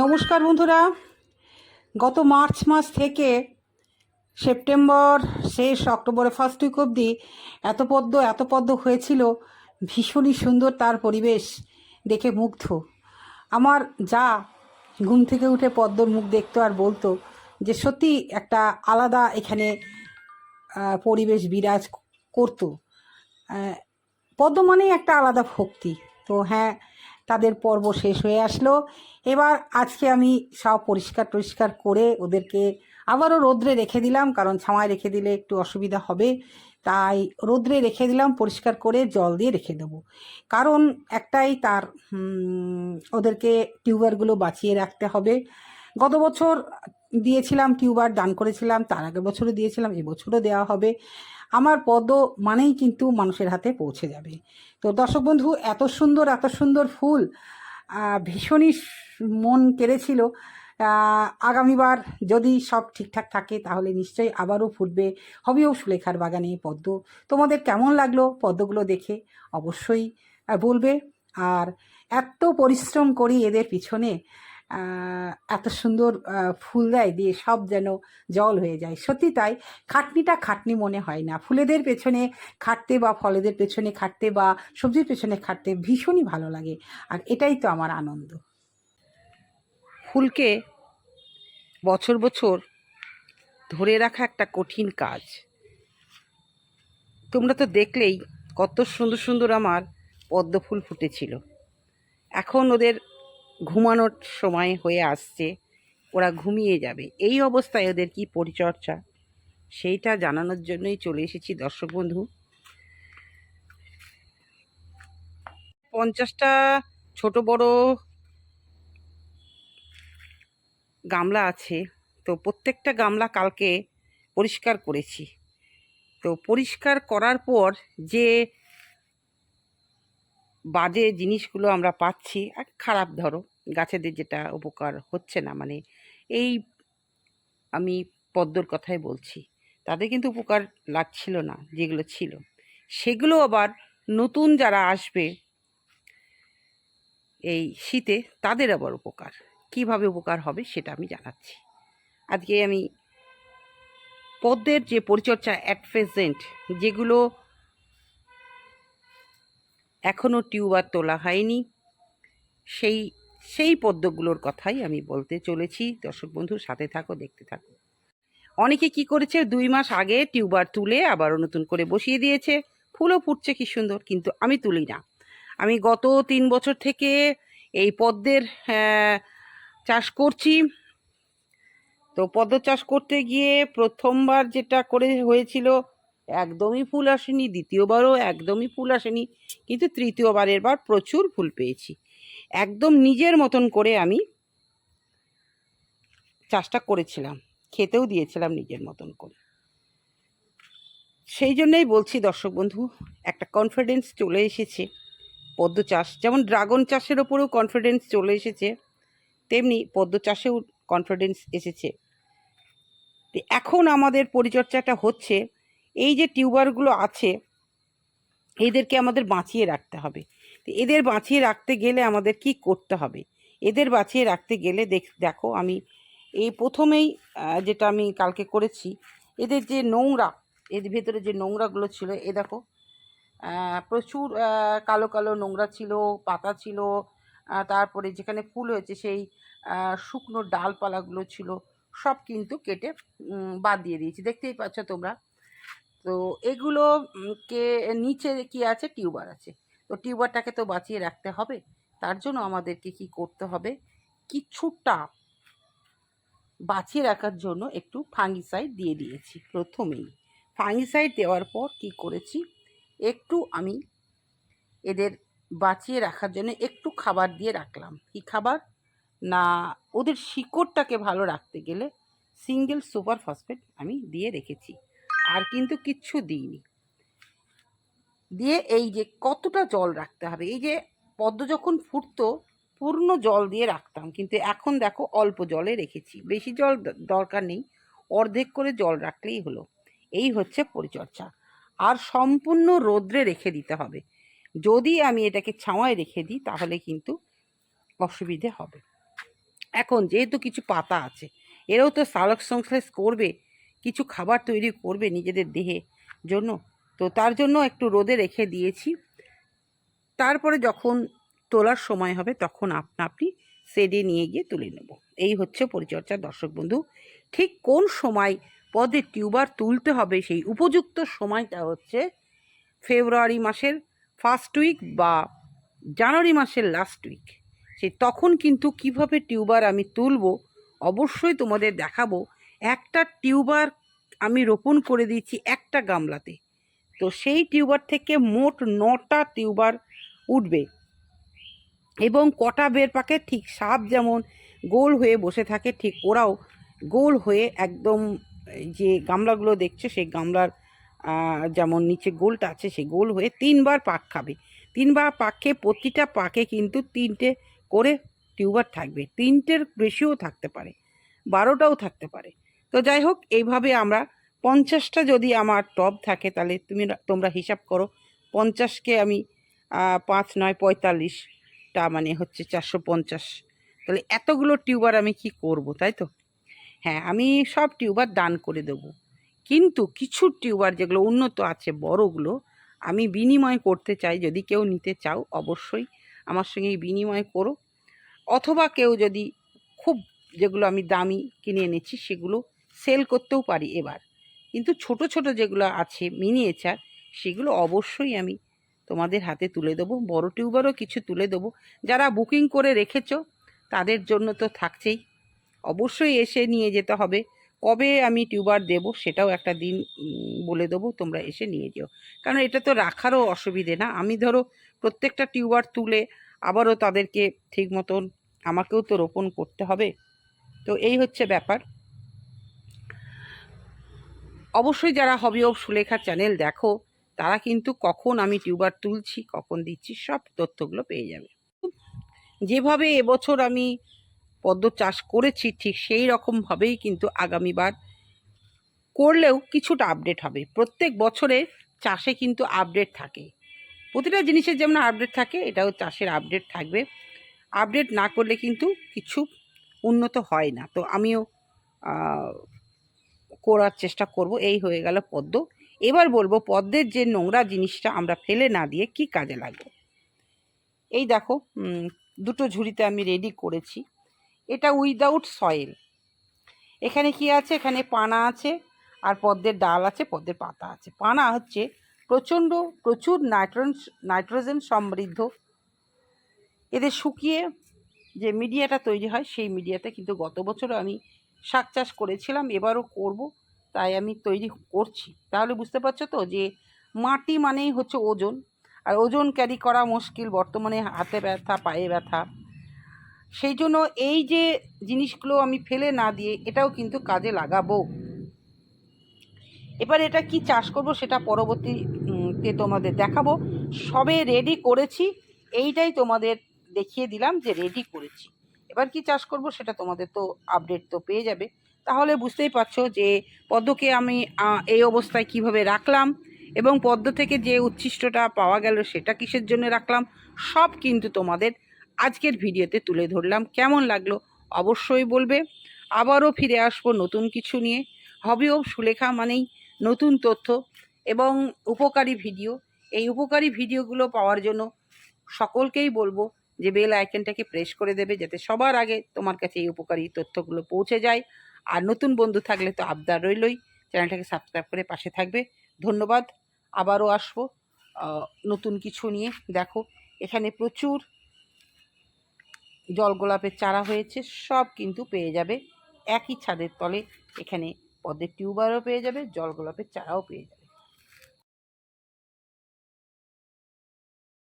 নমস্কার বন্ধুরা। গত মার্চ মাস থেকে সেপ্টেম্বর, শেষ অক্টোবরের ফার্স্ট উইক অবধি এত পদ্ম এত পদ্ম হয়েছিল। ভীষণই সুন্দর তার পরিবেশ দেখে মুগ্ধ। আমার যা ঘুম থেকে উঠে পদ্মর মুখ দেখতো আর বলতো যে সত্যি একটা আলাদা এখানে পরিবেশ বিরাজ করতো। পদ্ম মানেই একটা আলাদা ভক্তি। তো হ্যাঁ তাদের পর্ব শেষ হয়ে আসলো। এবার আজকে আমি সব পরিষ্কার টরিষ্কার করে ওদেরকে আবারও রোদ্রে রেখে দিলাম, কারণ ছামায় রেখে দিলে একটু অসুবিধা হবে। তাই রোদ্রে রেখে দিলাম, পরিষ্কার করে জল দিয়ে রেখে দেবো। কারণ একটাই তার ওদেরকে টিউবারগুলো বাঁচিয়ে রাখতে হবে। গত বছর দিয়েছিলাম টিউবার, দান করেছিলাম, তার আগের বছরও দিয়েছিলাম, এবছরও দেওয়া হবে। আমার পদ্ম মানেই কিন্তু মানুষের হাতে পৌঁছে যাবে। তো দর্শক বন্ধু, এত সুন্দর এত সুন্দর ফুল ভীষণই মন কেড়েছিল। আগামীবার যদি সব ঠিকঠাক থাকে তাহলে নিশ্চয়ই আবারও ফুটবে হবেও সুলেখার বাগানে পদ্ম। তোমাদের কেমন লাগল পদ্মগুলো দেখে অবশ্যই বলবে। আর এত পরিশ্রম করি এদের পিছনে এত সুন্দর ফুল দেয় দিয়ে সব যেন জল হয়ে যায়। সত্যি তাই, খাটনিটা খাটনি মনে হয় না। ফুলেদের পেছনে খাটতে বা ফলেদের পেছনে খাটতে বা সবজির পেছনে খাটতে ভীষণই ভালো লাগে। আর এটাই তো আমার আনন্দ। ফুলকে বছর বছর ধরে রাখা একটা কঠিন কাজ। তোমরা তো দেখলেই কত সুন্দর সুন্দর আমার পদ্ম ফুল ফুটেছিল। এখন ওদের ঘুমানোর সময় হয়ে আসছে, ওরা ঘুমিয়ে যাবে। এই অবস্থায় ওদের কি পরিচর্যা? সেইটা জানানোর জন্যই চলে এসেছি দর্শক বন্ধু। পঞ্চাশটা ছোট বড় গামলা আছে, তো প্রত্যেকটা গামলা কালকে পরিষ্কার করেছি। তো পরিষ্কার করার পর যে বাজে জিনিসগুলো আমরা পাচ্ছি। আর খারাপ ধরো, গাছেদের যেটা উপকার হচ্ছে না মানে এই আমি পদ্মর কথাই বলছি। তাদের কিন্তু উপকার লাগছিল না, যেগুলো ছিল। সেগুলো আবার নতুন যারা আসবে এই শীতে, তাদের আবার উপকার। কীভাবে উপকার হবে সেটা আমি জানাচ্ছি। আজকে আমি পদ্মের যে পরিচর্যা অ্যাট প্রেজেন্ট যেগুলো এখনও টিউবার তোলা হয়নি। সেই সেই পদ্মগুলোর কথাই আমি বলতে চলেছি। দর্শক বন্ধু, সাথে থাকো, দেখতে থাকো। অনেকে কি করেছে, দুই মাস আগে টিউবার তুলে আবারও নতুন করে বসিয়ে দিয়েছে। ফুলও ফুটছে, কি সুন্দর, কিন্তু আমি তুলি না। আমি গত তিন বছর থেকে এই পদ্মের চাষ করছি। তো পদ্ম চাষ করতে গিয়ে প্রথমবার যেটা করে হয়েছিল একদমই ফুল আসেনি, দ্বিতীয়বারও একদমই ফুল আসেনি, কিন্তু তৃতীয়বারের বার প্রচুর ফুল পেয়েছি। একদম নিজের মতন করে আমি চাষটা করেছিলাম, খেতেও দিয়েছিলাম নিজের মতন করে। সেই জন্যই বলছি দর্শক বন্ধু, একটা কনফিডেন্স চলে এসেছে, পদ্ম চাষ, যেমন ড্রাগন চাষের ওপরেও কনফিডেন্স চলে এসেছে, তেমনি পদ্ম চাষেও কনফিডেন্স এসেছে। এখন আমাদের পরিচর্চাটা হচ্ছে এই যে টিউবারগুলো আছে, এদেরকে আমাদের বাঁচিয়ে রাখতে হবে। তো এদের বাঁচিয়ে রাখতে গেলে আমাদের কি করতে হবে? এদের বাঁচিয়ে রাখতে গেলে দেখ, দেখো আমি এই প্রথমেই যেটা আমি কালকে করেছি, এদের যে নোংরা এর ভেতরে যে নোংরাগুলো ছিল, এ দেখো প্রচুর কালো কালো নোংরা ছিল, পাতা ছিল তারপরে যেখানে ফুল হয়েছে সেই শুকনো ডালপালাগুলো ছিল, সব কিন্তু কেটে বাদ দিয়ে দিয়েছি। দেখতেই পাচ্ছ তোমরা তো এগুলো কে, নিচে কি আছে? টিউবার আছে। তো টিউবারটাকে তো বাঁচিয়ে রাখতে হবে। তার জন্য আমাদেরকে কি করতে হবে? কিছুটা বাঁচিয়ে রাখার জন্য একটু ফাঙ্গিসাইড দিয়ে দিয়েছি প্রথমেই। ফাঙ্গিসাইড দেওয়ার পর কি করেছি? একটু আমি এদের বাঁচিয়ে রাখার জন্য একটু খাবার দিয়ে রাখলাম। কি খাবার? না, ওদের শিকড়টাকে ভালো রাখতে গেলে সিঙ্গেল সুপার ফসফেট আমি দিয়ে রেখেছি। আর কিন্তু কিচ্ছু দিইনি। দিয়ে এই যে কতটা জল রাখতে হবে, এই যে পদ্ম যখন ফুটতো, পূর্ণ জল দিয়ে রাখতাম, কিন্তু এখন দেখো অল্প জলে রেখেছি। বেশি জল দরকার নেই, অর্ধেক করে জল রাখলেই হলো। এই হচ্ছে পরিচর্যা। আর সম্পূর্ণ রোদ্রে রেখে দিতে হবে। যদি আমি এটাকে ছাওয়ায় রেখে দিই, তাহলে কিন্তু অসুবিধে হবে। এখন যেহেতু কিছু পাতা আছে, এরাও তো সালক সংশ্লেষ করবে কিছু খাবার তৈরি করবে নিজেদের দেহে জন্য। তো তার জন্য একটু রোদে রেখে দিয়েছি। তারপরে যখন তোলার সময় হবে তখন আপনা আপনি সেডে নিয়ে গিয়ে তুলে নেব। এই হচ্ছে পরিচর্যা, দর্শক বন্ধু। ঠিক কোন সময় পদে টিউবার তুলতে হবে সেই উপযুক্ত সময়টা হচ্ছে ফেব্রুয়ারি মাসের ফার্স্ট উইক বা জানুয়ারি মাসের লাস্ট উইক সে তখন কিন্তু কীভাবে টিউবার আমি তুলব অবশ্যই তোমাদের দেখাবো। একটা টিউবার আমি রোপণ করে দিয়েছি একটা গামলাতে। তো সেই টিউবার থেকে মোট নটা টিউবার উঠবে এবং কটা বের পাকে ঠিক সাপ যেমন গোল হয়ে বসে থাকে, ঠিক ওরাও গোল হয়ে একদম যে গামলাগুলো দেখছ, সেই গামলার যেমন নিচে গোলটা আছে সেই গোল হয়ে তিনবার পাক খাবে। তিনবার পাক প্রতিটা পাকে কিন্তু তিনটে করে টিউবার থাকবে। তিনটের বেশিও থাকতে পারে, বারোটাও থাকতে পারে। তো যাই হোক, এইভাবে আমরা পঞ্চাশটা যদি আমার টব থাকে, তাহলে তুমি তোমরা হিসাব করো। পঞ্চাশকে আমি পাঁচ নয় পঁয়তাল্লিশটা মানে হচ্ছে চারশো পঞ্চাশ। তাহলে এতগুলো টিউবার আমি কি করব, তাই তো? হ্যাঁ আমি সব টিউবার দান করে দেবো। কিন্তু কিছু টিউবার যেগুলো উন্নত আছে, বড়গুলো আমি বিনিময় করতে চাই, যদি কেউ নিতে চাও, অবশ্যই আমার সঙ্গে বিনিময় করো। অথবা কেউ যদি খুব যেগুলো আমি দামি কিনে এনেছি, সেগুলো সেল করতেও পারি এবার। কিন্তু ছোট ছোট যেগুলো আছে মিনিয়েচার সেগুলো অবশ্যই আমি তোমাদের হাতে তুলে দেবো। বড় টিউবারও কিছু তুলে দেবো। যারা বুকিং করে রেখেছো, তাদের জন্য তো থাকছেই। অবশ্যই এসে নিয়ে যেতে হবে। কবে আমি টিউবার দেবো সেটাও একটা দিন বলে দেবো। তোমরা এসে নিয়ে যেও। কারণ এটা তো রাখারও অসুবিধে না। আমি ধরো প্রত্যেকটা টিউবার তুলে আবারও তাদেরকে ঠিক মতন আমাকেও তো রোপণ করতে হবে। তো এই হচ্ছে ব্যাপার। অবশ্যই যারা হবি অফ সুলেখা চ্যানেল দেখো, তারা কিন্তু কখন আমি টিউবার তুলছি, কখন দিচ্ছি, সব তথ্যগুলো পেয়ে যাবে। যেভাবে এবছর আমি পদ্ম চাষ করেছি, ঠিক সেই রকমভাবেই কিন্তু আগামীবার করলেও কিছুটা আপডেট হবে। প্রত্যেক বছরে চাষে কিন্তু আপডেট থাকে। প্রতিটা জিনিসের যেমন আপডেট থাকে, এটাও চাষের আপডেট থাকবে। আপডেট না করলে কিন্তু কিছু উন্নত হয় না। তো আমিও করার চেষ্টা করব, এই হয়ে গেল পদ্ম। এবার বলব পদ্মের যে নোংরা জিনিসটা আমরা ফেলে না দিয়ে কি কাজে লাগবে? এই দেখো দুটো ঝুড়িতে আমি রেডি করেছি। এটা উইদাউট সয়েল এখানে কি আছে? এখানে পানা আছে, আর পদ্মের ডাল আছে, পদ্মের পাতা আছে। পানা হচ্ছে প্রচণ্ড, প্রচুর নাইট্রোজেন নাইট্রোজেন সমৃদ্ধ। এদের শুকিয়ে যে মিডিয়াটা তৈরি হয়, সেই মিডিয়াতে কিন্তু গত বছরও আমি শাক চাষ করেছিলাম, এবারও করব, তাই আমি তৈরি করছি। তাহলে বুঝতে পারছ তো যে মাটি মানেই হচ্ছে ওজন, আর ওজন ক্যারি করা মুশকিল, বর্তমানে হাতে ব্যথা, পায়ে ব্যথা। সেই জন্য এই যে জিনিসগুলো আমি ফেলে না দিয়ে এটাও কিন্তু কাজে লাগাবো। এবার এটা কি চাষ করব সেটা পরবর্তীতে তোমাদের দেখাবো। সবে রেডি করেছি, এইটাই তোমাদের দেখিয়ে দিলাম যে রেডি করেছি। এবার কি চাষ করব সেটা তোমাদের তো আপডেট তো পেয়ে যাবে। তাহলে বুঝতেই পারছ যে পদ্মকে আমি এই অবস্থায় কীভাবে রাখলাম এবং পদ্ম থেকে যে উচ্ছিষ্টটা পাওয়া গেল সেটা কিসের জন্য রাখলাম, সব কিন্তু তোমাদের আজকের ভিডিওতে তুলে ধরলাম। কেমন লাগল অবশ্যই বলবে। আবারও ফিরে আসব নতুন কিছু নিয়ে। হবিও সুলেখা মানেই নতুন তথ্য এবং উপকারী ভিডিও। এই উপকারী ভিডিওগুলো পাওয়ার জন্য সকলকেই বলব যে বেল আইকনটাকে প্রেস করে দেবে যাতে সবার আগে তোমার কাছে এই উপকারী তথ্যগুলো পৌঁছে যায়। আর নতুন বন্ধু থাকলে তো আবদার রইলই। চ্যানেলটাকে সাবস্ক্রাইব করে পাশে থাকবে। ধন্যবাদ। আবারও আসব। নতুন কিছু নিয়ে। দেখো, এখানে প্রচুর জল গোলাপের চারা হয়েছে। সব কিন্তু পেয়ে যাবে। একই ছাদের তলে এখানে পদ্মের টিউবারও পেয়ে যাবে, জল গোলাপের চারাও পেয়ে যাবে।